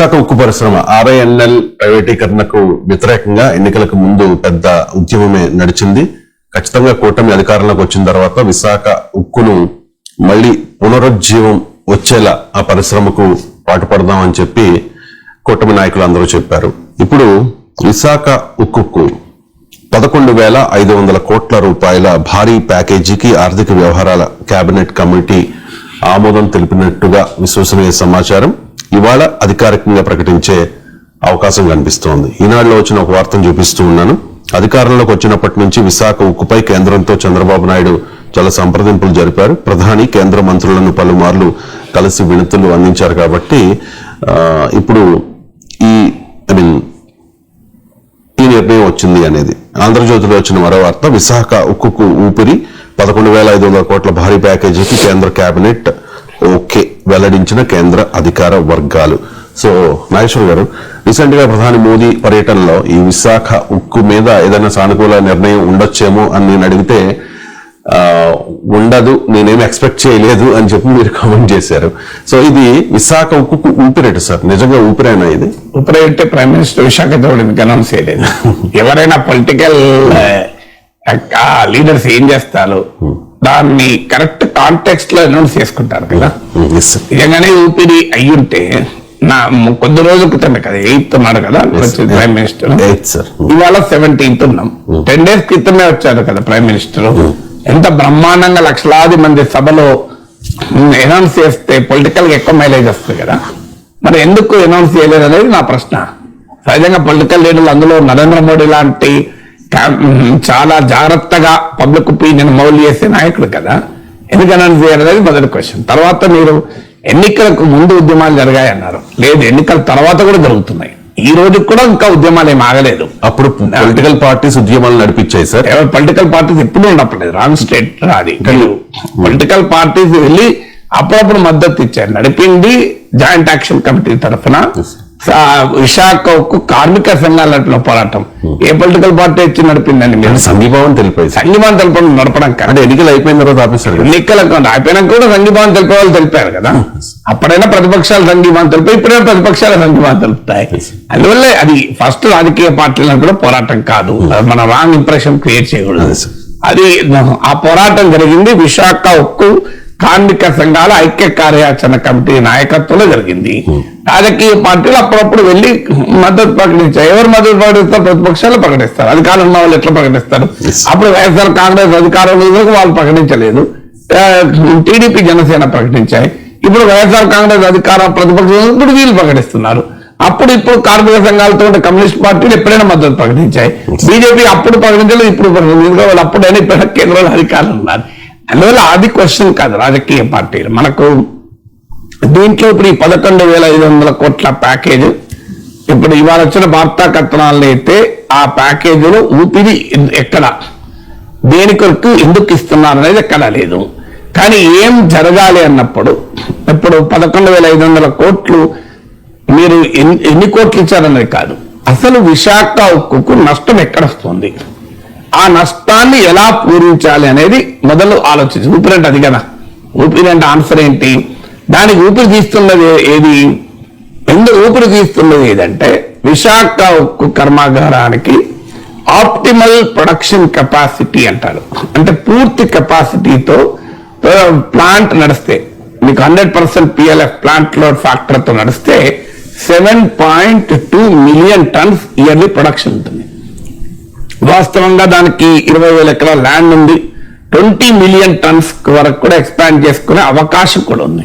విశాఖ ఉక్కు పరిశ్రమ ఆర్ఐఎన్ఎల్ ప్రైవేటీకరణకు వ్యతిరేకంగా ఎన్నికలకు ముందు పెద్ద ఉద్యమమే నడిచింది. ఖచ్చితంగా కూటమి అధికారంలోకి వచ్చిన తర్వాత విశాఖ ఉక్కును మళ్ళీ పునరుజ్జీవం వచ్చేలా ఆ పరిశ్రమకు పాటుపడదామని చెప్పి కూటమి నాయకులు అందరూ చెప్పారు. ఇప్పుడు విశాఖ ఉక్కుకు పదకొండు వేల ఐదు వందల కోట్ల రూపాయల భారీ ప్యాకేజీకి ఆర్థిక వ్యవహారాల కేబినెట్ కమిటీ ఆమోదం తెలిపినట్టుగా విశ్వసనీయ సమాచారం. ఇవాళ అధికారికంగా ప్రకటించే అవకాశం కనిపిస్తోంది. ఈనాడులో వచ్చిన ఒక వార్తను చూపిస్తూ ఉన్నాను. అధికారంలోకి వచ్చినప్పటి నుంచి విశాఖ ఉక్కుపై కేంద్రంతో చంద్రబాబు నాయుడు చాలా సంప్రదింపులు జరిపారు. ప్రధాని కేంద్ర మంత్రులను పలుమార్లు కలిసి వినతులు అందించారు కాబట్టి ఇప్పుడు ఈ ఐ మీన్ ఈ నిర్ణయం వచ్చింది అనేది. ఆంధ్రజ్యోతిలో వచ్చిన మరో వార్త విశాఖ ఉక్కుకు ఊపిరి పదకొండు వేల ఐదు వందల కోట్ల భారీ ప్యాకేజీకి కేంద్ర కేబినెట్ ఓకే. వెల్లడించిన కేంద్ర అధికార వర్గాలు. సో నాగేశ్వర్ గారు రీసెంట్గా ప్రధాని మోదీ పర్యటనలో ఈ విశాఖ ఉక్కు మీద ఏదైనా సానుకూల నిర్ణయం ఉండొచ్చేమో అని నేను అడిగితే ఉండదు నేనేం ఎక్స్పెక్ట్ చేయలేదు అని చెప్పి మీరు కామెంట్ చేశారు. సో ఇది విశాఖ ఉక్కు ఊపిరేటు సార్ నిజంగా ఊపిరేనా ఇది? ఉపరైతే ప్రైమ్ మినిస్టర్ విశాఖ చౌదరికి అనౌన్స్ చేయలేదు. ఎవరైనా పొలిటికల్ లీడర్స్ ఏం చేస్తారు? దాన్ని కరెక్ట్ కాంటెక్స్ట్లో అనౌన్స్ చేసుకుంటారు కదా. సార్ నిజంగానే ఊపిరి అయ్యుంటే నా కొద్ది రోజుల క్రితమే కదా ఎయిత్ ఉన్నాడు కదా ప్రైమ్ మినిస్టర్ సార్ ఇవాళ సెవెంటీన్త్ ఉన్నాం. టెన్ డేస్ క్రితమే వచ్చారు కదా ప్రైమ్ మినిస్టర్ ఎంత బ్రహ్మాండంగా లక్షలాది మంది సభలో అనౌన్స్ చేస్తే పొలిటికల్గా ఎక్కువ మైలేజ్ వస్తుంది కదా. మరి ఎందుకు అనౌన్స్ చేయలేదు అనేది నా ప్రశ్న. సహజంగా పొలిటికల్ లీడర్లు అందులో నరేంద్ర మోడీ లాంటి చాలా జాగ్రత్తగా పబ్లిక్ ఒపీనియన్ మౌలు చేసే నాయకుడు కదా. ఎందుకు అనౌన్స్ చేయాలనేది మొదటి క్వశ్చన్ తర్వాత మీరు ఎన్నికలకు ముందు ఉద్యమాలు జరిగాయి అన్నారు లేదు ఎన్నికల తర్వాత కూడా జరుగుతున్నాయి. ఈ రోజు కూడా ఇంకా ఉద్యమాలు ఏం ఆగలేదు. అప్పుడు పొలిటికల్ పార్టీస్ ఉద్యమాలు నడిపించాయి సార్ ఎవరు పొలిటికల్ పార్టీస్ ఎప్పుడు ఉండట్లేదు. రాంగ్ స్టేట్ అది పొలిటికల్ పార్టీస్ వెళ్ళి అప్పుడప్పుడు మద్దతు ఇచ్చారు. నడిపింది జాయింట్ యాక్షన్ కమిటీ తరఫున సా- విశాఖ ఉక్కు కార్మిక సంఘాల నడిపిన పోరాటం ఏ పొలిటికల్ పార్టీ ఇచ్చి నడిపిందండి మీరు? సంఘీభావం తెలిపాయి సార్ సంఘీభావం తెలపడం నడపడం కాదు. ఎన్నికలు అయిపోయిన తర్వాత ఆపేశారు ఎన్నికలకు అయిపోయినాక కూడా సంఘీభావం తెలిపే వాళ్ళు తెలిపారు కదా. అప్పుడైనా ప్రతిపక్షాలు సంఘీభావం తెలిపాయి ఇప్పుడైనా ప్రతిపక్షాలు సంఘీభావం తెలుపుతాయి. అందువల్ల అది ఫస్ట్ రాజకీయ పార్టీలను కూడా పోరాటం కాదు. మన రాంగ్ ఇంప్రెషన్ క్రియేట్ చేయకూడదు. అది ఆ పోరాటం జరిగింది. విశాఖ ఉక్కు కార్మిక సంఘాల ఐక్య కార్యాచరణ కమిటీ నాయకత్వంలో జరిగింది. రాజకీయ పార్టీలు అప్పుడప్పుడు వెళ్ళి మద్దతు ప్రకటించారు ఎవరు మద్దతు ప్రకటిస్తారు? ప్రతిపక్షాలు ప్రకటిస్తారు. అధికారంలో ఉన్న వాళ్ళు ఎట్లా ప్రకటిస్తారు. అప్పుడు వైఎస్ఆర్ కాంగ్రెస్ అధికారంలో వాళ్ళు ప్రకటించలేదు. టీడీపీ జనసేన ప్రకటించాయి. ఇప్పుడు వైఎస్ఆర్ కాంగ్రెస్ అధికార ప్రతిపక్షం ఇప్పుడు వీళ్ళు ప్రకటిస్తున్నారు. అప్పుడు ఇప్పుడు కార్మిక సంఘాలతో కమ్యూనిస్ట్ పార్టీలు ఎప్పుడైనా మద్దతు ప్రకటించాయి. బీజేపీ అప్పుడు ప్రకటించలేదు ఇప్పుడు ప్రకటించలేదు. అప్పుడైనా ఇప్పుడు కేంద్రంలో అధికారులు ఉన్నారు. అందువల్ల అది క్వశ్చన్ కాదు రాజకీయ పార్టీలు. మనకు దీంట్లో ఇప్పుడు ఈ పదకొండు వేల ఐదు వందల కోట్ల ప్యాకేజ్ ఇప్పుడు ఇవాళ వచ్చిన వార్తా కథనాలను అయితే ఆ ప్యాకేజీలో ఊపిరి ఎక్కడ? దేని కొరకు ఎందుకు ఇస్తున్నారు అనేది ఎక్కడా లేదు. కానీ ఏం జరగాలి అన్నప్పుడు ఇప్పుడు పదకొండు వేల ఐదు వందల కోట్లు మీరు ఎన్ని- ఎన్ని కోట్లు ఇచ్చారనేది కాదు. అసలు విశాఖ ఉక్కుకు నష్టం ఎక్కడ వస్తుంది? ఆ నష్టాన్ని ఎలా పూరించాలి అనేది మొదలు ఆలోచించి. అంటే అది కదా. ఊపిరంటే ఆన్సర్ ఏంటి? దానికి ఊపిరి తీస్తున్నది ఏది? ఎందుకు ఊపిరి తీస్తున్నది ఏదంటే విశాఖ ఉక్కు కర్మాగారానికి ఆప్టిమల్ ప్రొడక్షన్ కెపాసిటీ అంటారు. అంటే పూర్తి కెపాసిటీతో ప్లాంట్ నడిస్తే మీకు hundred percent PLF plant load ఫ్యాక్టర్తో నడిస్తే seven point two million tons yearly production ఉంటుంది. వాస్తవంగా దానికి ఇరవై వేల ఎకరాల ల్యాండ్ ఉంది. ట్వంటీ మిలియన్ టన్స్ వరకు కూడా ఎక్స్పాండ్ చేసుకునే అవకాశం కూడా ఉంది.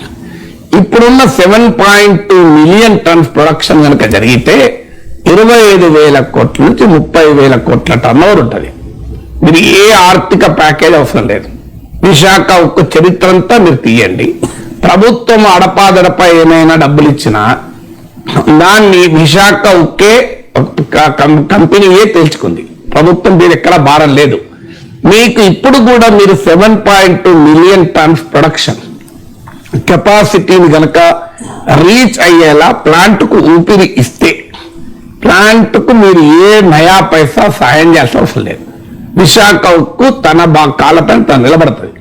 ఇప్పుడున్న seven point two million tons production కనుక జరిగితే ఇరవై ఐదు వేల కోట్ల నుంచి ముప్పై వేల కోట్ల టర్న్ ఓవర్ ఉంటుంది. మీరు ఏ ఆర్థిక ప్యాకేజ్ అవసరం లేదు. విశాఖ ఒక్క చరిత్ర అంతా మీరు తీయండి. ప్రభుత్వం అడపాదడపా ఏమైనా డబ్బులు ఇచ్చినా దాన్ని విశాఖ ఉక్కే కంపెనీయే తెలుసుకుంది ప్రభుత్వం దీని ఎక్కడ భారం లేదు. మీకు ఇప్పుడు కూడా మీరు seven point two million tons production కెపాసిటీని గనక రీచ్ అయ్యేలా ప్లాంట్కు ఊపిరి ఇస్తే ప్లాంట్కు మీరు ఏ నయా పైసా సాయం చేయాల్సిన అవసరం లేదు. విశాఖకు తన బా కాళ్ళపైన తను నిలబడుతుంది.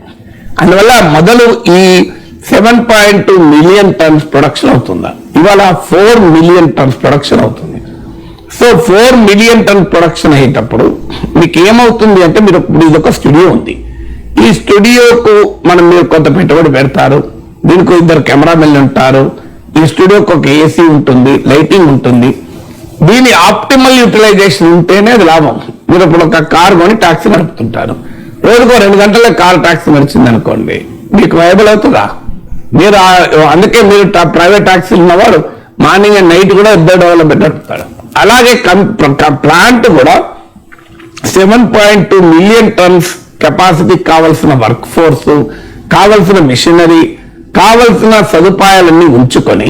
అందువల్ల మొదలు ఈ seven point two million tons production అవుతుందా? ఇవాళ ఫోర్ మిలియన్ టన్స్ ప్రొడక్షన్ అవుతుంది. So four million ton production అయ్యేటప్పుడు మీకు ఏమవుతుంది అంటే మీరు ఇప్పుడు ఇది ఒక స్టూడియో ఉంది. ఈ స్టూడియోకు మనం మీరు కొంత పెట్టుబడి పెడతారు. దీనికి ఇద్దరు కెమెరామెన్లు ఉంటారు. ఈ స్టూడియోకి ఒక ఏసీ ఉంటుంది లైటింగ్ ఉంటుంది. దీని ఆప్టిమల్ యూటిలైజేషన్ ఉంటేనే అది లాభం. మీరు ఇప్పుడు ఒక కార్ కొని ట్యాక్సీ నడుపుతుంటారు. రోజుకో రెండు గంటల కార్ టాక్సీ నడిచింది అనుకోండి మీకు వైబుల్ అవుతుందా? మీరు అందుకే మీరు ప్రైవేట్ ట్యాక్సీలు ఉన్నవాడు మార్నింగ్ అండ్ నైట్ కూడా ఇద్దరు డెవలప్మెంట్ నడుపుతాడు అలాగే ప్లాంట్ కూడా seven point two million tons capacity కావలసిన వర్క్ ఫోర్స్ కావలసిన మిషనరీ కావలసిన సదుపాయాలన్నీ ఉంచుకొని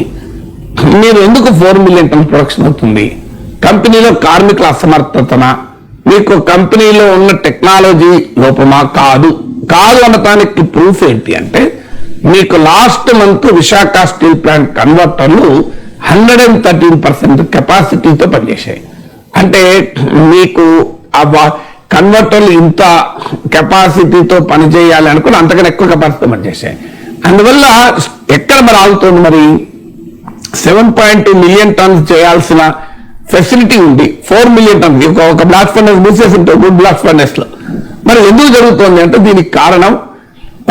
మీరు ఎందుకు ఫోర్ మిలియన్ టన్స్ ప్రొడక్షన్ అవుతుంది? కంపెనీలో కార్మికుల అసమర్థతన మీకు కంపెనీలో ఉన్న టెక్నాలజీ లోపమా? కాదు. కాదు అనటానికి ప్రూఫ్ ఏంటి అంటే మీకు last month Visakha steel plant కన్వర్టర్లు hundred and thirteen percent కెపాసిటీతో పనిచేసాయి అంటే మీకు ఆ కన్వర్టర్లు ఇంత కెపాసిటీతో పనిచేయాలి అనుకుని అంతకన్నా ఎక్కువ కెపాసిటీ పనిచేశాయి. అందువల్ల ఎక్కడ మరి ఆగుతుంది మరి? Seven point two million tons చేయాల్సిన ఫెసిలిటీ ఉంది. Four million tons. ఒక బ్లాక్ ఫర్నెస్ మూసేసి ఉంటే గుడ్ బ్లాక్ ఫర్నెస్లో మరి ఎందుకు జరుగుతుంది అంటే దీనికి కారణం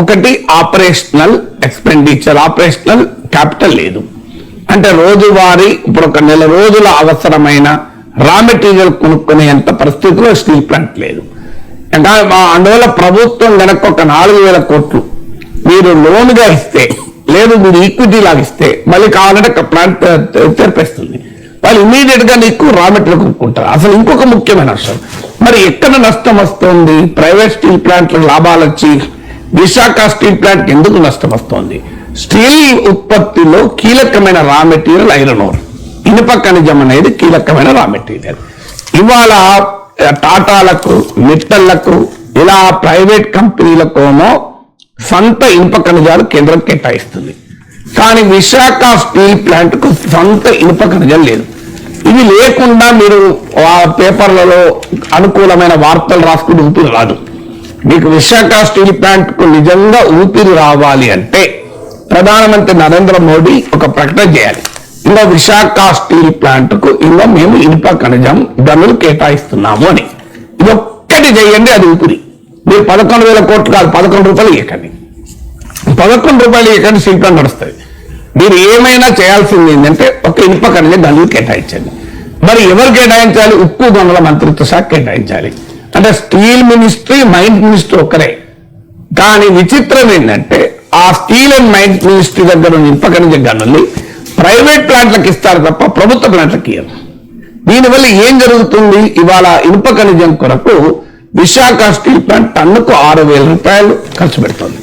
ఒకటి ఆపరేషనల్ ఎక్స్పెండిచర్. ఆపరేషనల్ క్యాపిటల్ లేదు. అంటే రోజువారీ ఇప్పుడు ఒక నెల రోజుల అవసరమైన రా మెటీరియల్ కొనుక్కునేంత పరిస్థితిలో స్టీల్ ప్లాంట్ లేదు. మా- అందువల్ల ప్రభుత్వం కనుక ఒక నాలుగు వేల కోట్లు. మీరు లోన్గా ఇస్తే లేదు మీరు ఈక్విటీ లాగా ఇస్తే మళ్ళీ కావాలంటే ఒక ప్లాంట్ తెరిపేస్తుంది. వాళ్ళు ఇమీడియట్గా నీకు రా మెటీరియల్ కొనుక్కుంటారు. అసలు ఇంకొక ముఖ్యమైన అంశం. మరి ఎక్కడ నష్టం వస్తుంది? ప్రైవేట్ స్టీల్ ప్లాంట్లకు లాభాలు వచ్చి విశాఖ స్టీల్ ప్లాంట్ ఎందుకు నష్టం వస్తుంది? స్టీల్ ఉత్పత్తిలో కీలకమైన రా మెటీరియల్ ఐరన్ ఓర్ ఇనుప ఖనిజం అనేది కీలకమైన రా మెటీరియల్. ఇవాళ టాటాలకు మిట్టళ్ళకు ఇలా ప్రైవేట్ కంపెనీలకోమో సొంత ఇనుప ఖనిజాలు కేంద్రం కేటాయిస్తుంది. కానీ విశాఖ స్టీల్ ప్లాంట్కు సొంత ఇనుప ఖనిజం లేదు. ఇది లేకుండా మీరు ఆ పేపర్లలో అనుకూలమైన వార్తలు రాసుకుని ఊపిరి రాదు. మీకు విశాఖ స్టీల్ ప్లాంట్కు నిజంగా ఊపిరి రావాలి అంటే ప్రధానమంత్రి నరేంద్ర మోడీ ఒక ప్రకటన చేయాలి. ఇంకా విశాఖ స్టీల్ ప్లాంట్కు ఇంకా మేము ఇనుప ఖనిజం గనులు కేటాయిస్తున్నాము అని. ఇది ఒక్కటి చేయండి అది ఊపిరి. మీరు పదకొండు వేల కోట్లు కాదు పదకొండు రూపాయలు ఇవ్వకండి పదకొండు రూపాయలు ఇవ్వకండి స్టీల్ ప్లాంట్ నడుస్తుంది. మీరు ఏమైనా చేయాల్సింది ఏంటంటే ఒక ఇనుప ఖనిజం గనులు కేటాయించండి. మరి ఎవరు కేటాయించాలి? ఉక్కు గనుల మంత్రిత్వ శాఖ కేటాయించాలి. అంటే స్టీల్ మినిస్ట్రీ మైండ్ మినిస్ట్రీ ఒక్కరే. కానీ విచిత్రం ఏంటంటే ఆ స్టీల్ అండ్ మైన్స్ మినిస్ట్రీ దగ్గర ఉన్న ఇనుప ఖనిజ ప్రైవేట్ ప్లాంట్లకు ఇస్తారు తప్ప ప్రభుత్వ ప్లాంట్లకు ఇవ్వరు దీనివల్ల ఏం జరుగుతుంది? ఇవాళ ఇనుప ఖనిజం కొరకు విశాఖ స్టీల్ ప్లాంట్ టన్నుకు ఆరు వేల రూపాయలు ఖర్చు పెడుతుంది.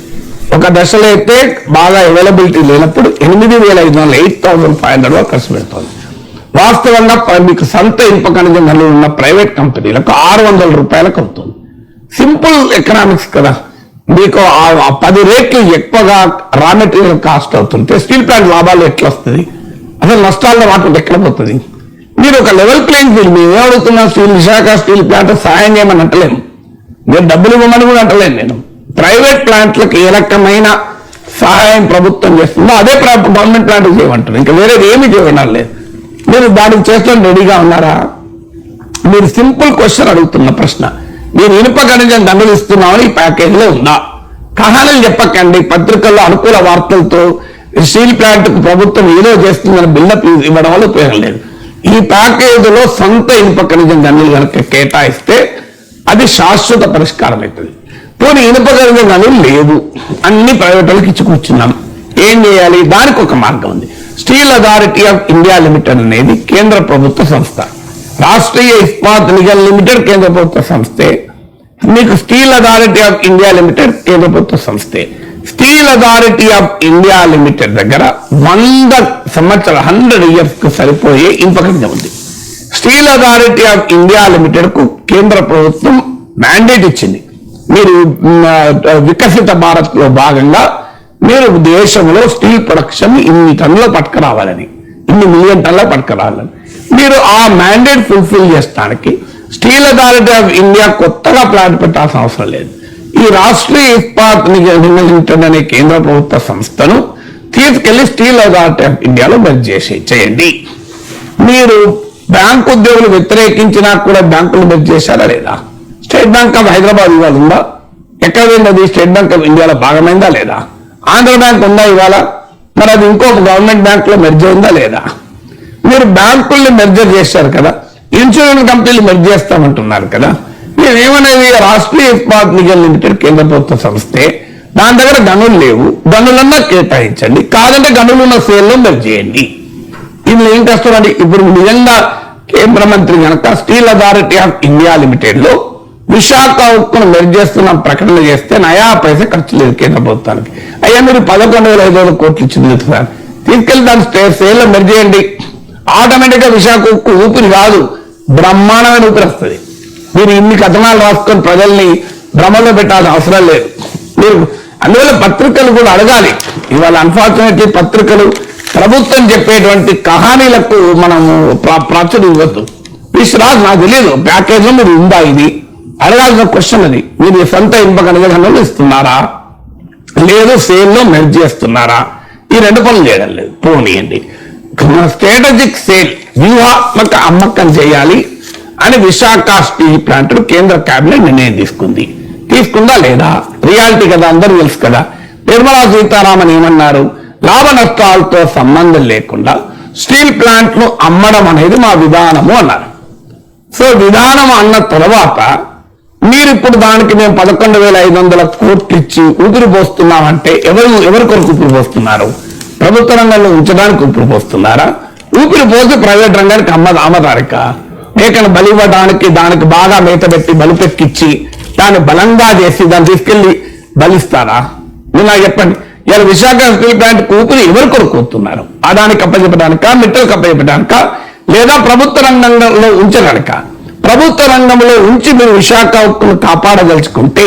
ఒక దశలో అయితే బాగా అవైలబిలిటీ లేనప్పుడు ఎనిమిది వేల ఐదు వందల ఎయిట్ థౌసండ్ ఫైవ్ హండ్రెడ్ వరకు ఖర్చు పెడుతుంది. వాస్తవంగా మీకు సొంత ఇనుప ఖనిజం ఉన్న ప్రైవేట్ కంపెనీలకు ఆరు వందల రూపాయలకు అవుతుంది సింపుల్ ఎకనామిక్స్ కదా. మీకు పది రేట్లు ఎక్కువగా రా మెటీరియల్ కాస్ట్ అవుతుంటే స్టీల్ ప్లాంట్ లాభాలు ఎట్లా వస్తుంది అసలు నష్టాల్లో వాటి ఎక్కడ పోతుంది? మీరు ఒక లెవెల్ ప్లేయింగ్ ఫీల్డ్ మేము ఏమడుగుతున్నా స్టీల్ విశాఖ స్టీల్ ప్లాంట్ సాయం చేయమని అంటలేము. నేను డబ్బులు ఇవ్వమని కూడా అంటలేను నేను ప్రైవేట్ ప్లాంట్లకు ఏ రకమైన సహాయం ప్రభుత్వం చేస్తుందో అదే గవర్నమెంట్ ప్లాంట్ చేయమంటారు. ఇంకా వేరేది ఏమి చేయడం లేదు మీరు దానికి చేస్తాం రెడీగా ఉన్నారా? మీరు సింపుల్ క్వశ్చన్ అడుగుతున్న ప్రశ్న. మీరు ఇనుప ఖనిజం దండలు ఇస్తున్నామని ఈ ప్యాకేజీలో ఉందా? కహానలు చెప్పకండి. పత్రికల్లో అనుకూల వార్తలతో స్టీల్ ప్లాంట్కు ప్రభుత్వం ఏదో చేస్తుందని బిల్డప్ ఇవ్వడం వల్ల ఉపయోగం లేదు. ఈ ప్యాకేజీలో సొంత ఇనుప ఖనిజం గనులు కనుక కేటాయిస్తే అది శాశ్వత పరిష్కారం అవుతుంది. పోనీ ఇనుప ఖనిజం గనులు లేవు. అన్ని ప్రైవేట్ వాళ్ళకి ఇచ్చి కూర్చున్నాం. ఏం చేయాలి? దానికి ఒక మార్గం ఉంది. Steel Authority of India Limited అనేది కేంద్ర ప్రభుత్వ సంస్థ. రాష్ట్రీయ ఇస్పాత్ నిగమ్ లిమిటెడ్ కేంద్ర ప్రభుత్వ సంస్థే మీకు Steel Authority of India Limited కేంద్ర ప్రభుత్వ సంస్థే. Steel Authority of India Limited దగ్గర వంద సంవత్సర హండ్రెడ్ ఇయర్స్కు సరిపోయే ఇంపకం ఉంది. స్టీల్ అథారిటీ ఆఫ్ ఇండియా లిమిటెడ్కు కేంద్ర ప్రభుత్వం మ్యాండేట్ ఇచ్చింది. మీరు వికసిత భారత్లో భాగంగా మీరు దేశంలో స్టీల్ ప్రొడక్షన్ ఇన్ని టన్నులు పట్టుకురావాలని ఇన్ని మిలియన్ టన్నుల పట్టుకురావాలని. మీరు ఆ మ్యాండేట్ ఫుల్ఫిల్ చేస్తానికి స్టీల్ అథారిటీ ఆఫ్ ఇండియా కొత్తగా ప్లాన్ పెట్టాల్సిన అవసరం లేదు. ఈ రాష్ట్రీయ ఇస్పాత్ నిగమ్ లిమిటెడ్ అనే కేంద్ర ప్రభుత్వ సంస్థను తీసుకెళ్ళి స్టీల్ అథారిటీ ఆఫ్ ఇండియాలో మరి చేసి చేయండి. మీరు బ్యాంక్ ఉద్యోగులు వ్యతిరేకించినా కూడా బ్యాంకులు మెర్జ్ చేశారా లేదా? స్టేట్ బ్యాంక్ ఆఫ్ హైదరాబాద్ ఇవాళ ఉందా? ఎక్కడ అది స్టేట్ బ్యాంక్ ఆఫ్ ఇండియాలో భాగమైందా లేదా? ఆంధ్ర బ్యాంక్ ఉందా ఇవాళ? మరి అది ఇంకో గవర్నమెంట్ బ్యాంక్లో మెర్జ్ అయిందా లేదా? మీరు బ్యాంకుల్ని మెర్జర్ చేశారు కదా. ఇన్సూరెన్స్ కంపెనీలు మెర్జ్ చేస్తామంటున్నారు కదా. మేమేమనేది రాష్ట్రీయ ఇస్పాత్ నిగమ్ లిమిటెడ్ కేంద్ర ప్రభుత్వ సంస్థే. దాని దగ్గర గనులు లేవు. గనులన్నా కేటాయించండి. కాదంటే గనులు ఉన్న సేల్లో మెర్జ్ చేయండి. ఇందులో ఏం కష్టం ఇప్పుడు నిజంగా కేంద్ర మంత్రి కనుక స్టీల్ అథారిటీ ఆఫ్ ఇండియా లిమిటెడ్లో విశాఖ ఉక్కును మెర్జ్ చేస్తున్న ప్రకటన చేస్తే నయా పైసా ఖర్చు లేదు కేంద్ర ప్రభుత్వానికి. అయ్యా మీరు పదకొండు వేల ఐదు వందల కోట్లు ఇచ్చింది సార్. తీసుకెళ్ళి దాని సేల్లో మెర్జ్ చేయండి. ఆటోమేటిక్గా విశాఖ ఉక్కు ఊపిరి కాదు. బ్రహ్మాండమైన ఊపిరి వస్తుంది. మీరు ఇన్ని కథనాలు రాసుకొని ప్రజల్ని భ్రమలో పెట్టాల్సిన అవసరం లేదు. మీరు అందువల్ల పత్రికలు కూడా అడగాలి. ఇవాళ అన్ఫార్చునేట్లీ పత్రికలు ప్రభుత్వం చెప్పేటువంటి కహానీలకు మనము ప్రా- ప్రాచుర్యం ఇవ్వద్దు. విశ్రాజ్ నాకు తెలియదు ప్యాకేజ్లో మీరు ఉందా ఇది? అడగాల్సిన క్వశ్చన్ అది. మీరు సొంత ఇంపక నిబంధనలు ఇస్తున్నారా? లేదు సేమ్లో మెర్జ్ చేస్తున్నారా? ఈ రెండు పనులు చేయడం లేదు. పోనీయండి. స్ట్రాటజిక్ సేల్ వ్యూహాత్మక అమ్మకం చేయాలి అని విశాఖ స్టీల్ ప్లాంట్ కేంద్ర కేబినెట్ నిర్ణయం తీసుకుంది. తీసుకుందా లేదా? రియాలిటీ కదా అందరూ తెలుసు కదా. నిర్మలా సీతారామన్ ఏమన్నారు? లాభ నష్టాలతో సంబంధం లేకుండా స్టీల్ ప్లాంట్ను అమ్మడం అనేది మా విధానము అన్నారు. సో విధానం అన్న తర్వాత మీరు ఇప్పుడు దానికి మేము పదకొండు వేల ఐదు వందల కోట్లు ఇచ్చి ఊపిరి పోస్తున్నామంటే ఎవరు ఎవరి కొరకు ఊపిరి పోస్తున్నారు? ప్రభుత్వ రంగంలో ఉంచడానికి ఊపిరి పోస్తున్నారా? ఊపిరి పోసి ప్రైవేట్ రంగానికి అమ్మ అమ్మదానిక మేకను బలివ్వడానికి దానికి బాగా మేత పెట్టి బలిపెక్కిచ్చి దాన్ని బలంగా చేసి దాన్ని తీసుకెళ్ళి బలిస్తారా? మీరు నాకు చెప్పండి. ఇలా విశాఖ స్టీల్ ప్లాంట్ ఊపిరి ఎవరు కొనుక్కుంటున్నారు? అదానికి అప్పచెప్పడానిక మిట్టలకు అప్పచెప్పడానిక లేదా ప్రభుత్వ రంగంలో ఉంచడానిక? ప్రభుత్వ రంగంలో ఉంచి మీరు విశాఖ హక్కును కాపాడదలుచుకుంటే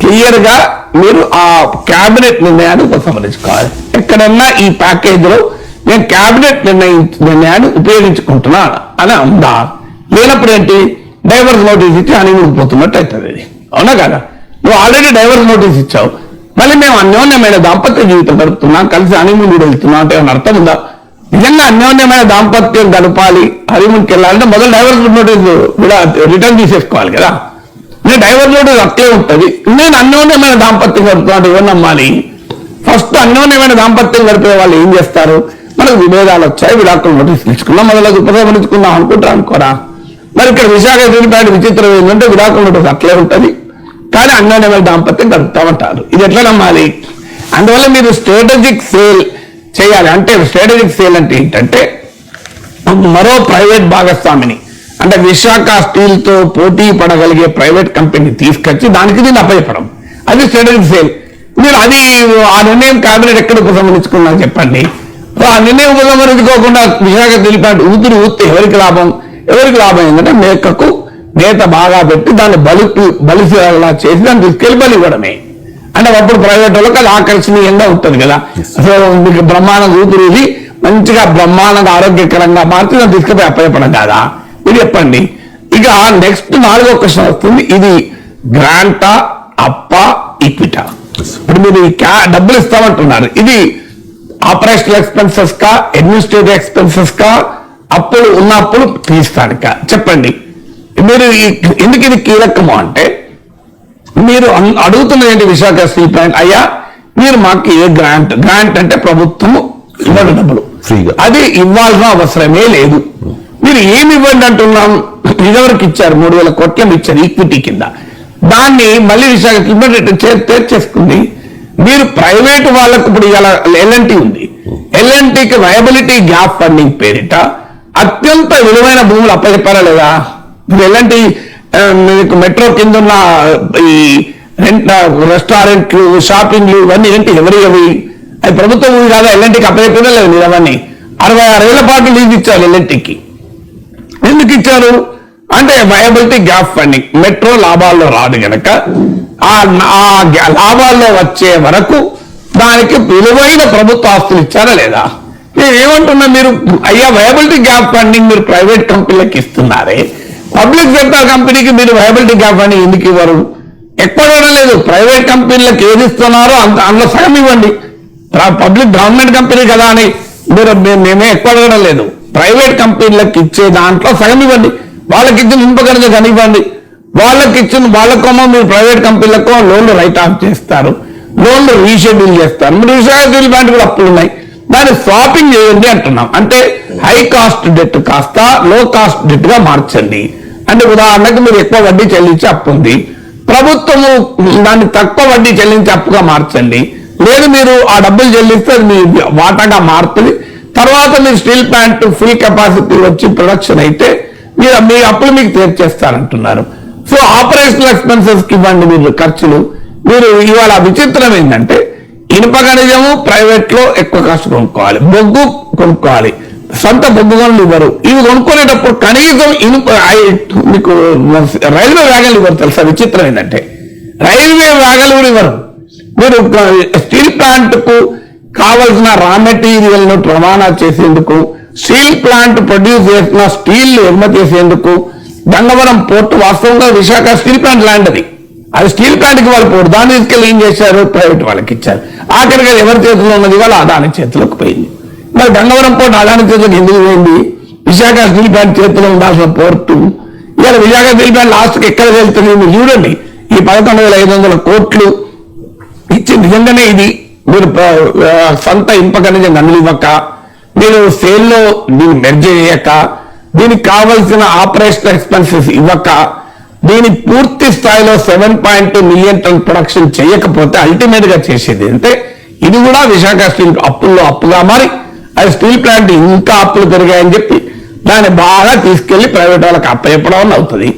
క్లియర్గా మీరు ఆ క్యాబినెట్ నిర్ణయాన్ని ఉపసంహరించుకోవాలి. ఎక్కడన్నా ఈ ప్యాకేజీలో నేను క్యాబినెట్ నిర్ణయ నిర్ణయాన్ని ఉపయోగించుకుంటున్నాను అని ఉందా లేనప్పుడు ఏంటి? డైవర్స్ నోటీస్ ఇచ్చి అని పోతున్నట్టు అవుతుంది. అది అవునా కదా? నువ్వు ఆల్రెడీ డైవర్స్ నోటీస్ ఇచ్చావు. మళ్ళీ మేము అన్యోన్యమైన దాంపత్య జీవితం గడుపుతున్నాం కలిసి హనీమూన్ కూడా వెళ్తున్నాం అంటే ఏమైనా అర్థం ఉందా? నిజంగా అన్యోన్యమైన దాంపత్యం గడపాలి హనీమూన్కి వెళ్ళాలంటే మొదలు డైవర్స్ నోటీస్ కూడా రిటర్న్ తీసేసుకోవాలి కదా. నేను డైవర్లోడు అట్లే ఉంటుంది. నేను అన్యోన్యమైన దాంపత్యం గడుపుతున్నాడు ఎవరు నమ్మాలి? ఫస్ట్ అన్యోన్యమైన దాంపత్యం గడిపే వాళ్ళు ఏం చేస్తారు? మనకు విభేదాలు వచ్చాయి విడాకులు నోటీస్ తీసుకున్నాం మొదలు ఉపసంహరించుకుందాం అనుకుంటారు అనుకోరా? మరి ఇక్కడ విశాఖ తిరిగిపాటి విచిత్రం ఏంటంటే విడాకులు నోటీస్ అట్లే ఉంటుంది. కానీ అన్యోన్యమైన దాంపత్యం గడుపుతామంటారు. ఇది ఎట్లా నమ్మాలి? అందువల్ల మీరు స్ట్రాటజిక్ సేల్ చేయాలి. అంటే స్ట్రాటజిక్ సేల్ అంటే ఏంటంటే మరో ప్రైవేట్ భాగస్వామిని అంటే విశాఖ స్టీల్తో పోటీ పడగలిగే ప్రైవేట్ కంపెనీ తీసుకొచ్చి దానికి దీన్ని అప్పచెప్పడం అది స్ట్రాటజిక్ సేల్ మీరు అది ఆ నిర్ణయం కేబినెట్ ఎక్కడ ఉపసంహరించుకున్నారు చెప్పండి. ఆ నిర్ణయం ఉపసంహరించుకోకుండా విశాఖ స్టీల్ ప్లాంట్ ఊపిరి ఊస్తే ఎవరికి లాభం? ఎవరికి లాభం ఏంటంటే మేకకు మేత బాగా పెట్టి దాన్ని బలికి బలిసేలా చేసి దాన్ని తీసుకెళ్ళి బలి ఇవ్వడమే అంటే అప్పుడు ప్రైవేట్ వాళ్ళకి అది ఆకర్షణీయంగా ఉంటుంది కదా. సో మీకు బ్రహ్మాండం ఊపిరిది మంచిగా బ్రహ్మాండంగా ఆరోగ్యకరంగా మార్చి దాన్ని తీసుకుపోయి అప్పచెప్పడం కాదా చెప్పండి. ఇక నెక్స్ట్ నాలుగో క్వశ్చన్ వస్తుంది. ఇది గ్రాంటా అప్ప ఈక్విటా ఇప్పుడు మీరు డబ్బులు ఇస్తామంటున్నారు. ఇది ఆపరేషనల్ ఎక్స్పెన్సెస్ కా అడ్మినిస్ట్రేటివ్ ఎక్స్పెన్సెస్ కా అప్పులు ఉన్నప్పుడు తీస్తానిక. చెప్పండి. మీరు ఎందుకు ఇది కీలకము అంటే మీరు అడుగుతున్నది ఏంటి విశాఖ స్టీల్ ప్లాంట్? అయ్యా మీరు మాకు ఏ గ్రాంట్ గ్రాంట్ అంటే ప్రభుత్వము ఇవ్వడం డబ్బులు. ఫ్రీగా. అది ఇవ్వాల్సిన అవసరమే లేదు. మీరు ఏమి ఇవ్వండి అంటున్నాం? ఇదివరకు ఇచ్చారు మూడు వేల కోట్లం ఇచ్చారు ఈక్విటీ కింద. దాన్ని మళ్ళీ విశాఖ స్టీల్ చేర్చేసుకుంది మీరు ప్రైవేట్ వాళ్ళకు ఇప్పుడు ఇలా ఎల్ఎన్టీ ఉంది. ఎల్ఎన్టీకి వయబిలిటీ గ్యాప్ ఫండింగ్ పేరిట అత్యంత విలువైన భూములు అప్పచెప్పారా లేదా? మీరు ఎల్ఎన్టీ మీకు మెట్రో కింద ఉన్న ఈ రెంట్ రెస్టారెంట్లు షాపింగ్లు ఇవన్నీ ఏంటి? ఎవరి అవి? అవి ప్రభుత్వం కాదా? ఎల్ఎన్టీకి అప్పచెప్పినా లేదు మీరు అవన్నీ? అరవై ఆరేళ్ళ పాటు లీజ్ ఇచ్చారు ఎల్ఎన్టీకి ఎందుకు ఇచ్చారు? అంటే వయబిలిటీ గ్యాప్ ఫండింగ్ మెట్రో లాభాల్లో రాదు గనక. ఆ లాభాల్లో వచ్చే వరకు దానికి విలువైన ప్రభుత్వ ఆస్తులు ఇచ్చారా లేదా? నేను ఏమంటున్నా మీరు అయ్యా వయబిలిటీ గ్యాప్ ఫండింగ్ మీరు ప్రైవేట్ కంపెనీలకు ఇస్తున్నారే. పబ్లిక్ సెక్టర్ కంపెనీకి మీరు వయబిలిటీ గ్యాప్ ఫండింగ్ ఎందుకు ఇవ్వరు? ఎక్కువ ఇవ్వడం లేదు ప్రైవేట్ కంపెనీలకు ఏది ఇస్తున్నారో అంత అందులో సగం ఇవ్వండి. పబ్లిక్ గవర్నమెంట్ కంపెనీ కదా అని. మీరు మేమే ఎక్కువ అడగడం లేదు. ప్రైవేట్ కంపెనీలకు ఇచ్చే దాంట్లో సగం ఇవ్వండి. వాళ్ళకి ఇచ్చిన ఇంపకరణ కనివ్వండి వాళ్ళకి ఇచ్చిన వాళ్ళకేమో మీరు ప్రైవేట్ కంపెనీలకో లోన్లు రైట్ ఆఫ్ చేస్తారు. లోన్లు రీషెడ్యూల్ చేస్తారు. మీరు రీషెడ్యూల్ బ్యాంక్ కూడా అప్పులు ఉన్నాయి. దాన్ని స్వాపింగ్ చేయండి అంటున్నాం. అంటే హై కాస్ట్ డెట్ కాస్త లో కాస్ట్ డెట్గా మార్చండి. అంటే ఉదాహరణకు మీరు ఎక్కువ వడ్డీ చెల్లించి అప్పు ఉంది. ప్రభుత్వము దాన్ని తక్కువ వడ్డీ చెల్లించి అప్పుగా మార్చండి. లేదు మీరు ఆ డబ్బులు చెల్లిస్తే అది మీ వాటాగా మారుతుంది. తర్వాత మీరు స్టీల్ ప్లాంట్ ఫుల్ కెపాసిటీ వచ్చి ప్రొడక్షన్ అయితే మీరు మీ అప్పులు మీకు తీర్చేస్తారంటున్నారు సో ఆపరేషనల్ ఎక్స్పెన్సెస్కి ఇవ్వండి మీరు ఖర్చులు. మీరు ఇవాళ విచిత్రం ఏంటంటే ఇనుప ఖనిజము ప్రైవేట్లో ఎక్కువ కాస్ట్ కొనుక్కోవాలి. బొగ్గు కొనుక్కోవాలి. సొంత బొగ్గు గనులు ఇవ్వరు. ఇవి కొనుక్కునేటప్పుడు కనీసం ఇనుప మీకు రైల్వే వ్యాగన్లు ఇవ్వరు తెలుసా? విచిత్రం ఏంటంటే రైల్వే వ్యాగన్లు కూడా ఇవ్వరు. మీరు స్టీల్ ప్లాంట్కు కావలసిన రా మెటీరియల్ను రవాణా చేసేందుకు స్టీల్ ప్లాంట్ ప్రొడ్యూస్ చేసిన స్టీల్ ఎగుమతి చేసేందుకు గంగవరం పోర్టు వాస్తవంగా విశాఖ స్టీల్ ప్లాంట్ ల్యాండ్ అది అది స్టీల్ ప్లాంట్కి వాళ్ళు పోరు దాన్ని తీసుకెళ్ళి ఏం చేశారు? ప్రైవేట్ వాళ్ళకి ఇచ్చారు. ఆఖరిగా ఎవరి చేతిలో ఉన్నది? వాళ్ళు అదాని చేతిలోకి పోయింది. మరి గంగవరం పోర్టు అదాని చేతిలోకి ఎందుకు పోయింది? విశాఖ స్టీల్ ప్లాంట్ చేతిలో ఉండాల్సిన పోర్టు. ఇవాళ విశాఖ స్టీల్ ప్లాంట్ లాస్ట్కి ఎక్కడ వెళ్తుంది? మీరు చూడండి. ఈ పదకొండు వేల ఐదు వందల కోట్లు ఇచ్చి నిజంగానే ఇది మీరు సొంత ఇంప ఖనిజం ఇవ్వక మీరు సేల్లో దీన్ని మెర్జ్ చేయక దీనికి కావలసిన ఆపరేషన్ ఎక్స్పెన్సెస్ ఇవ్వక దీని పూర్తి స్థాయిలో seven point two million ton production చేయకపోతే అల్టిమేట్గా చేసేది అంటే ఇది కూడా విశాఖ స్టీల్ అప్పుల్లో అప్పుగా మారి అది స్టీల్ ప్లాంట్ ఇంకా అప్పులు పెరిగాయని చెప్పి దాన్ని బాగా తీసుకెళ్ళి ప్రైవేట్ వాళ్ళకి అప్పచెప్పడం అవుతుంది.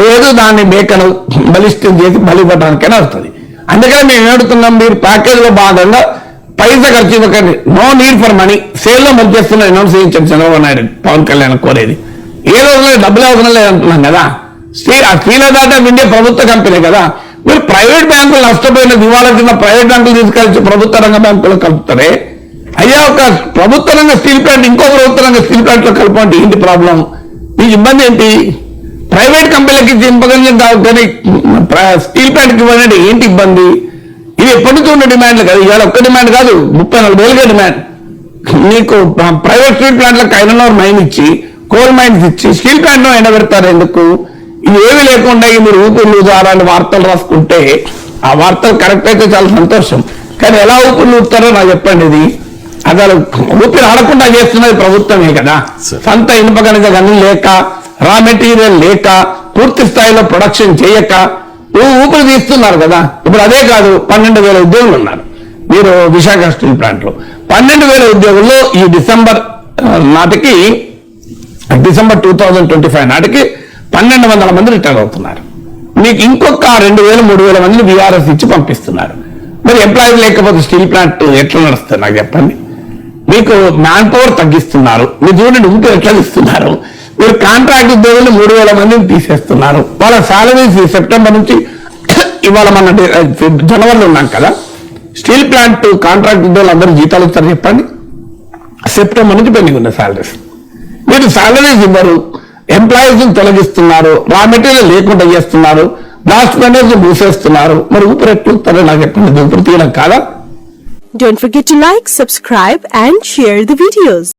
లేదు దాన్ని మేకను బలిష్టం చేసి బలి ఇవ్వడానికైనా అవుతుంది అందుకని మేము ఏడుతున్నాం మీరు ప్యాకేజ్లో భాగంగా పైసా ఖర్చు ఇవ్వకండి. నో నీడ్ ఫర్ మనీ సేల్లో మంచి చేస్తున్న అనౌన్స్ చేయించారు చంద్రబాబు నాయుడు పవన్ కళ్యాణ్ కోరేది. ఏ రోజున డబ్బులు అవసరం లేదంటున్నాం కదా? స్టీల్ ఆ స్టీల్ దాటా ఇండియా ప్రభుత్వ కంపెనీ కదా? మీరు ప్రైవేట్ బ్యాంకులు నష్టపోయిన దివాళా కింద ప్రైవేట్ బ్యాంకులు తీసుకెళ్ళి ప్రభుత్వ రంగ బ్యాంకులు కలుపుతారే? అయ్యా ఒక ప్రభుత్వ రంగ స్టీల్ ప్లాంట్ ఇంకో ప్రభుత్వ రంగ స్టీల్ ప్లాంట్లో కలపండి ఏంటి ప్రాబ్లం మీకు ఇబ్బంది ఏంటి? ప్రైవేట్ కంపెనీలకి కానీ ప్ర- స్టీల్ ప్లాంట్కి ఇవ్వండి ఏంటి ఇబ్బంది? ఇది ఎప్పటి నుంచి ఉన్న డిమాండ్లు కాదు. ఇవాళ ఒక్క డిమాండ్ కాదు ముప్పై నాలుగు వేలుగా డిమాండ్. నీకు ప్రైవేట్ స్టీల్ ప్లాంట్లకు ఐరన్ మైన్ ఇచ్చి కోల్ మైన్స్ ఇచ్చి స్టీల్ ప్లాంట్లో ఎండబెడతారు ఎందుకు? ఇవి ఏవి లేకుండా మీరు ఊపిరి ఊదారని వార్తలు రాసుకుంటే ఆ వార్తలు కరెక్ట్ అయితే చాలా సంతోషం. కానీ ఎలా ఊపిరి ఊపుతారో నాకు చెప్పండి ఇది. అసలు ఊపిరి ఆడకుండా చేస్తున్నది ప్రభుత్వమే కదా. సొంత ఇనుప కనుక గనులు లేక రా మెటీరియల్ లేక పూర్తి స్థాయిలో ప్రొడక్షన్ చేయక ఊపిరి తీస్తున్నారు కదా. ఇప్పుడు అదే కాదు పన్నెండు వేల ఉద్యోగులు ఉన్నారు. మీరు విశాఖ స్టీల్ ప్లాంట్లో. పన్నెండు వేల ఉద్యోగుల్లో ఈ డిసెంబర్ నాటికి December two thousand twenty five నాటికి పన్నెండు వందల మంది రిటైర్ అవుతున్నారు. మీకు ఇంకొక రెండు వేల మూడు వేల మందిని బీఆర్ఎస్ ఇచ్చి పంపిస్తున్నారు. మరి ఎంప్లాయీ లేకపోతే స్టీల్ ప్లాంట్ ఎట్లా నడుస్తుంది? నాకు చెప్పండి. మీకు మ్యాన్ పవర్ తగ్గిస్తున్నారు. మీరు చూడండి ఊపిరి ఎట్లా ఇస్తున్నారు మీరు కాంట్రాక్ట్ ఉద్యోగులు మూడు వేల మందిని తీసేస్తున్నారు. వాళ్ళ సాలరీస్ సెప్టెంబర్ నుంచి ఇవాళ మన జనవరిలో ఉన్నాం కదా. స్టీల్ ప్లాంట్ కాంట్రాక్ట్ ఉద్యోగులు అందరూ జీతాలు ఇస్తారు చెప్పండి. సెప్టెంబర్ నుంచి పెండింగ్ ఉన్న సాలరీస్. మీరు సాలరీస్ ఇవ్వరు. ఎంప్లాయీస్ తొలగిస్తున్నారు. రా మెటీరియల్ లేకుండా చేస్తున్నారు. బ్లాస్ట్ మెండర్స్ మూసేస్తున్నారు. మరి ఊపిరి ఎట్లుతారో నాకు చెప్పండి ఊపిరి తీయడం కాదా? Don't forget to like, subscribe and share the videos.